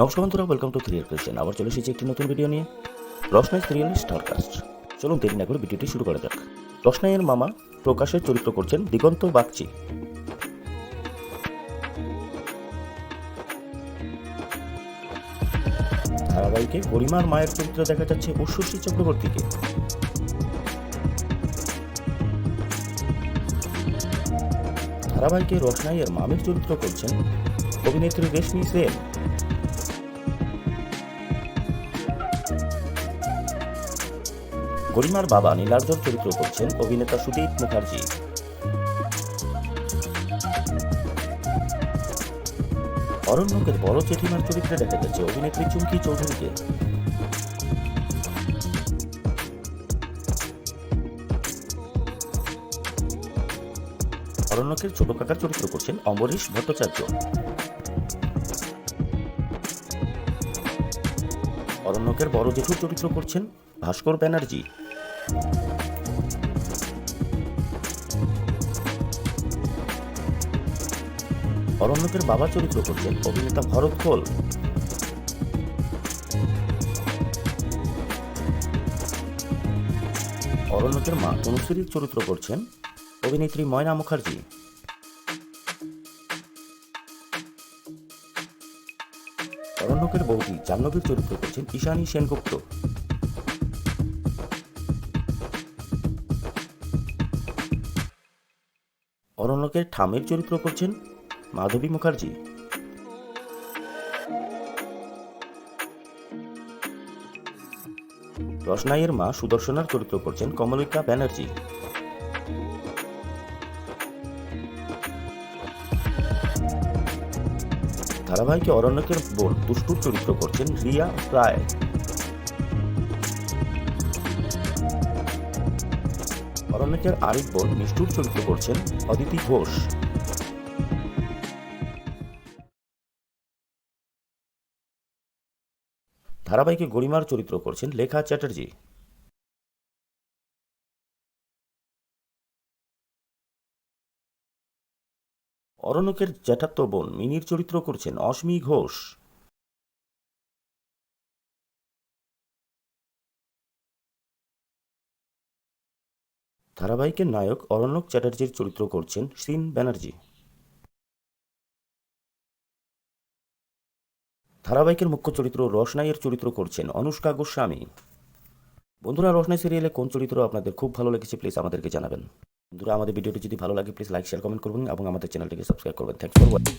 নমস্কার বন্ধুরা welcome to থ্রিয়ার Christian আবার চলে এসেছি একটি নতুন ভিডিও নিয়ে। রসনাই সিরিয়ালের স্টারকাস্ট চলুন দেরি না করে ভিডিওটি শুরু করা যাক। রসনাইয়ের মামা প্রকাশের চরিত্র করছেন দিগন্ত বাগচি। ধারাবাহিকে গরিমার মায়ের চরিত্র দেখা যাচ্ছে ঐশ্বর্যী চক্রবর্তীকে। ধারাবাহিকে রসনাইয়ের মামের চরিত্র করছেন অভিনেত্রী রেশমি সেন। গরিমার বাবা নীলার্জর চরিত্র করছেন অভিনেতা সুদীপ মুখার্জি। অরণ্যকের বড় জেঠিমার চরিত্রে দেখা যাচ্ছে অভিনেত্রী চুমকি চৌধুরীকে। অরণ্যকের ছোট কাকার চরিত্র করছেন অম্বরীশ ভট্টাচার্য। অরণ্যকের বড় জেঠুর চরিত্র করছেন ভাস্কর ব্যানার্জি। অরণ্যকের বাবা চরিত্র করছেন অভিনেতা ভরত খোল অরণ্যকের মা তনুশ্রীর চরিত্র করছেন অভিনেত্রী ময়না মুখার্জি। অরণ্যকের বৌদি জাহ্নবীর চরিত্র করছেন ঈশানী সেনগুপ্ত। অরণ্যকের ঠামের চরিত্র করছেন মাধবী মুখার্জি। রসনাইয়ের মা সুদর্শনার চরিত্র করছেন কমলিকা ব্যানার্জি। ধারাবাহিকে অরণ্যকের বোন দুষ্টুর চরিত্র করছেন রিয়া রায়। অরণ্যকের আরেক বোন নিষ্ঠুর চরিত্র করছেন অদিতি ঘোষ। ধারাবাহিকে গরিমার চরিত্র করছেন লেখা চ্যাটার্জি। অরণ্যকের জ্যাঠাত্ত বোন মিনির চরিত্র করছেন অশ্মি ঘোষ। ধারাবাহিকের নায়ক অরণ্যক চ্যাটার্জির চরিত্র করছেন শ্রীন ব্যানার্জি। ধারাবাহিকের মুখ্য চরিত্র রসনাইয়ের চরিত্র করছেন অনুষ্কা গোস্বামী। বন্ধুরা রসনাই সিরিয়ালে কোন চরিত্র আপনাদের খুব ভালো লেগেছে প্লিজ আমাদেরকে জানাবেন। বন্ধুরা, আমাদের ভিডিওটি যদি ভালো লাগে প্লিজ লাইক শেয়ার কমেন্ট করবেন এবং আমাদের চ্যানেলটিকে সাবস্ক্রাইব করবেন। Thanks for watching